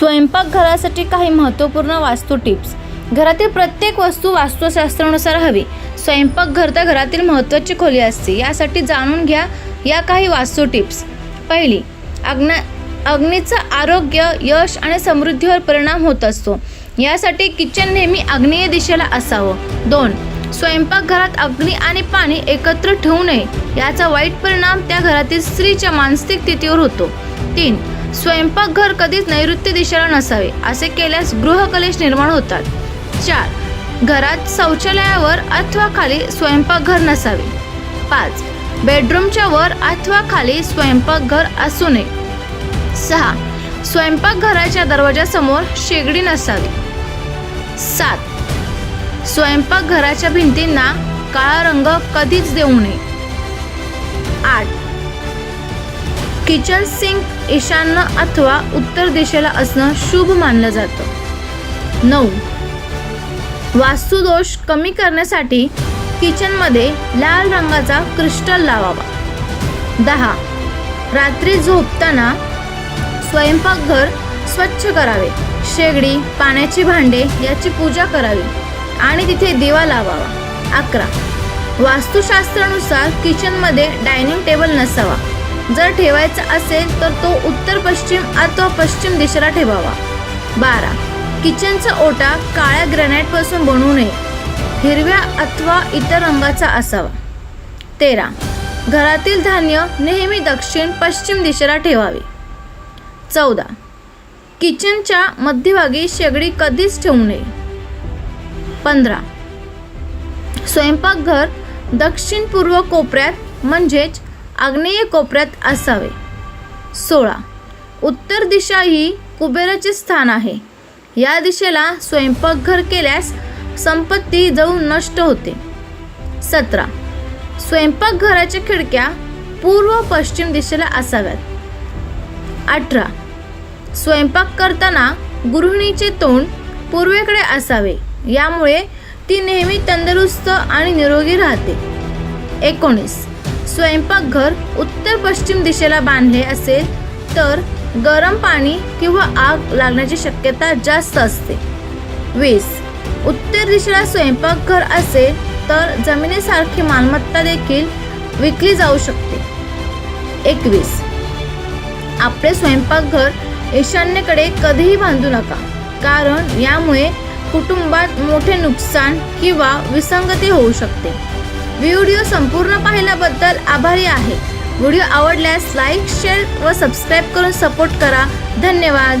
स्वयंपाकघरासाठी काही महत्त्वपूर्ण वास्तू टिप्स. घरातील प्रत्येक वस्तू वास्तुशास्त्रानुसार हवी. स्वयंपाकघर तर घरातील महत्त्वाची खोली असते. यासाठी जाणून घ्या या काही वास्तू टिप्स. पहिली अग्न अग्नीचं आरोग्य यश आणि समृद्धीवर परिणाम होत असतो. यासाठी किचन नेहमी आग्नेय दिशेला असावं. दोन स्वयंपाकघरात अग्नी आणि पाणी एकत्र ठेवू नये. याचा वाईट परिणाम त्या घरातील स्त्रीच्या मानसिक स्थितीवर होतो. तीन स्वयंपाकघर कधीच नैऋत्य दिशेला नसावे असे केल्यास गृहकलेश निर्माण होतात. चार घरात शौचालयावर अथवा खाली स्वयंपाकघर नसावे. पाच बेडरूमच्या वर अथवा खाली स्वयंपाकघर असू नये. सहा स्वयंपाकघराच्या दरवाजासमोर शेगडी नसावी. सात स्वयंपाकघराच्या भिंतींना काळा रंग कधीच देऊ नये. आठ किचन सिंक ईशान्य अथवा उत्तर दिशेला असणं शुभ मानलं जातं. नऊ. वास्तुदोष कमी करण्यासाठी किचनमध्ये लाल रंगाचा क्रिस्टल लावावा. दहा. रात्री झोपताना स्वयंपाकघर स्वच्छ करावे. शेगडी पाण्याची भांडे याची पूजा करावी आणि तिथे दिवा लावावा. अकरा. वास्तुशास्त्रानुसार किचनमध्ये डायनिंग टेबल नसावा. जर ठेवायचा असेल तर तो उत्तर पश्चिम अथवा पश्चिम दिशेला ठेवावा. बारा. किचनचा ओटा काळ्या ग्रॅनाईटपासून बनवू नये. हिरव्या अथवा इतर रंगाचा असावा. तेरा. घरातील धान्य नेहमी दक्षिण पश्चिम दिशेला ठेवावे. चौदा. किचनच्या मध्यभागी शेगडी कधीच ठेवू नये. पंधरा. स्वयंपाकघर दक्षिण पूर्व कोपऱ्यात म्हणजेच आग्नेय कोपऱ्यात असावे. सोळा. उत्तर दिशा ही कुबेराचे स्थान आहे. या दिशेला स्वयंपाकघर केल्यास संपत्ती जळून नष्ट होते. सतरा. स्वयंपाकघराच्या खिडक्या पूर्व पश्चिम दिशेला असाव्यात. अठरा. स्वयंपाक करताना गृहिणीचे तोंड पूर्वेकडे असावे. यामुळे ती नेहमी तंदुरुस्त आणि निरोगी राहते. एकोणीस. स्वयंपाकघर उत्तर पश्चिम दिशेला बांधले असेल तर गरम पाणी किंवा आग लागण्याची शक्यता जास्त असते. वीस. उत्तर दिशेला स्वयंपाकघर असेल तर जमिनीसारखी मालमत्ता देखील विकली जाऊ शकते. एकवीस. आपले स्वयंपाकघर ईशान्येकडे कधीही बांधू नका कारण यामुळे कुटुंबात मोठे नुकसान किंवा विसंगती होऊ शकते. व्हिडिओ संपूर्ण पाहिल्याबद्दल आभारी आहे. व्हिडिओ आवडल्यास लाईक शेअर व सबस्क्राईब करून सपोर्ट करा. धन्यवाद.